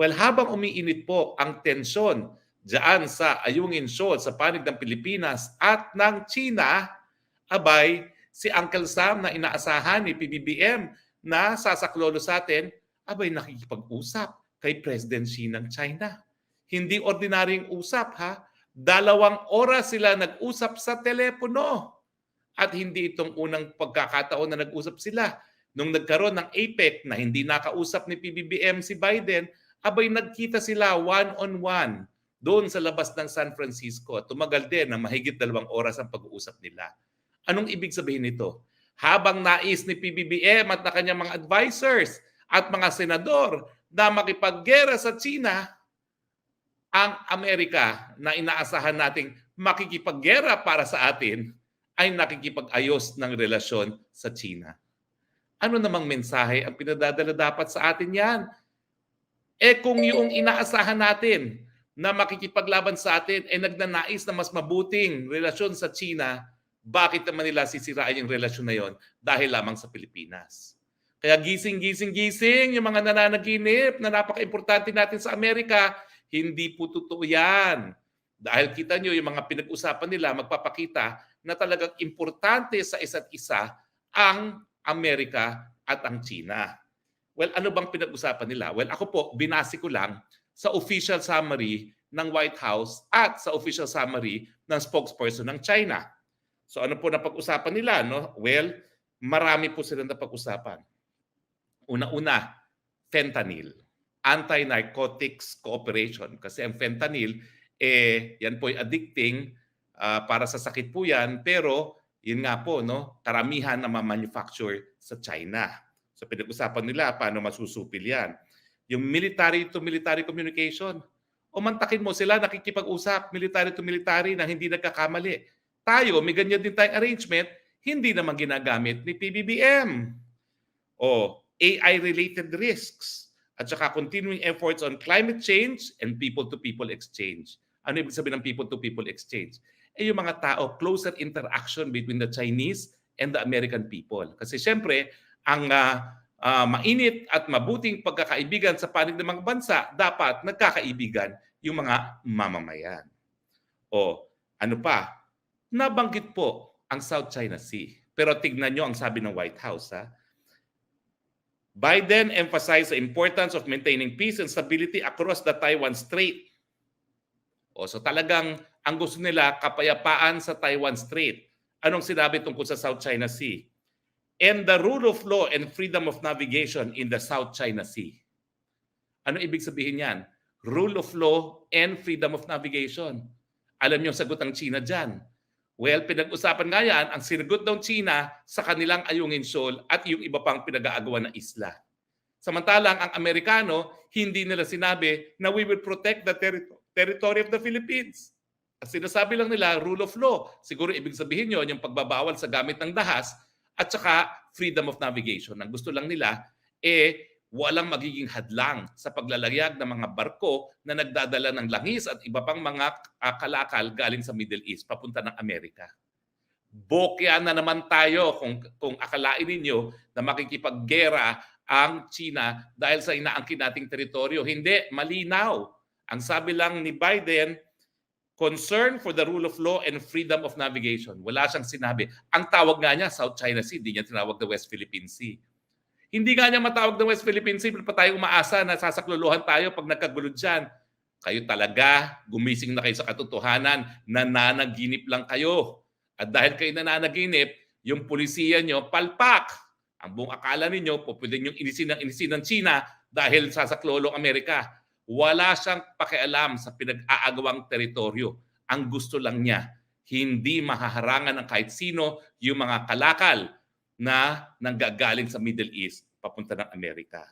Well, habang umiinit po ang tensyon diyan sa Ayungin Shoal sa panig ng Pilipinas at ng China, abay, si Uncle Sam na inaasahan ni PBBM na sasaklolo sa atin, abay nakikipag-usap kay President Xi ng China. Hindi ordinaryong usap ha. Dalawang oras sila nag-usap sa telepono. At hindi itong unang pagkakataon na nag-usap sila. Nung nagkaroon ng APEC na hindi nakausap ni PBBM si Biden, abay nagkita sila one-on-one doon sa labas ng San Francisco. Tumagal din na mahigit dalawang oras ang pag-uusap nila. Anong ibig sabihin nito? Habang nais ni PBBM at na kanyang mga advisors at mga senador na makipaggera sa China, ang Amerika na inaasahan nating makikipaggera para sa atin ay nakikipag-ayos ng relasyon sa China. Ano namang mensahe ang pinadadala dapat sa atin yan? Eh kung yung inaasahan natin na makikipaglaban sa atin ay nagnanais na mas mabuting relasyon sa China, bakit naman nila sisirain yung relasyon na yon dahil lamang sa Pilipinas? Kaya gising, gising, gising yung mga nananaginip na napaka-importante natin sa Amerika, hindi po totoo yan. Dahil kita nyo yung mga pinag-usapan nila magpapakita na talagang importante sa isa't isa ang Amerika at ang China. Well, ano bang pinag-usapan nila? Well, ako po, binasi ko lang sa official summary ng White House at sa official summary ng spokesperson ng China. So ano po na pag-usapan nila? No? Well, marami po silang napag-usapan. Una-una, fentanyl. Anti-narcotics cooperation. Kasi ang fentanyl, eh, yan po ay addicting uh, para sa sakit po yan. Pero, yun nga po, no, karamihan na ma-manufacture sa China. So pinag-usapan nila paano masusupil yan. Yung military to military communication. O mantakin mo sila nakikipag-usap military to military na hindi nagkakamali. Tayo, may ganyan din tayong arrangement, hindi naman ginagamit ni PBBM. O AI-related risks at saka continuing efforts on climate change and people-to-people exchange. Ano ibig sabihin ng people-to-people exchange? Eh yung mga tao, closer interaction between the Chinese and the American people. Kasi siyempre, ang uh, uh, mainit at mabuting pagkakaibigan sa panig ng mga bansa, dapat nagkakaibigan yung mga mamamayan. O ano pa, nabanggit po ang South China Sea. Pero tignan nyo ang sabi ng White House. Ha? Biden emphasized the importance of maintaining peace and stability across the Taiwan Strait. O so talagang ang gusto nila kapayapaan sa Taiwan Strait. Anong sinabi tungkol sa South China Sea? And the rule of law and freedom of navigation in the South China Sea. Ano ibig sabihin yan? Rule of law and freedom of navigation. Alam niyo sagot ng China dyan. Well, pinag-usapan nga yan ang sinagot ng China sa kanilang Ayungin Shoal at yung iba pang pinag-aagawan na isla. Samantalang ang Amerikano, hindi nila sinabi na we will protect the ter- territory of the Philippines. Ang sinasabi lang nila, rule of law. Siguro ibig sabihin yun, yung pagbabawal sa gamit ng dahas at saka freedom of navigation. Ang gusto lang nila, eh, walang magiging hadlang sa paglalayag ng mga barko na nagdadala ng langis at iba pang mga uh, kalakal galing sa Middle East papunta ng Amerika. Bokya na naman tayo kung, kung akalain ninyo na makikipaggera ang China dahil sa inaangkin nating teritoryo. Hindi, malinaw. Ang sabi lang ni Biden, concern for the rule of law and freedom of navigation. Wala siyang sinabi. Ang tawag nga niya, South China Sea, hindi niya tinawag na West Philippine Sea. Hindi nga niya matawag ng West Philippine Sea, pa tayo umaasa na sasakluluhan tayo pag nagkagulo dyan. Kayo talaga, gumising na kayo sa katotohanan, nananaginip lang kayo. At dahil kayo nananaginip, yung pulisiya nyo, palpak. Ang buong akala ninyo, po pwede inisin ng inisin ng China dahil sasaklolong Amerika. Wala siyang pakialam sa pinag-aagawang teritoryo. Ang gusto lang niya, hindi mahaharangan ng kahit sino yung mga kalakal na nanggagaling sa Middle East papunta ng Amerika.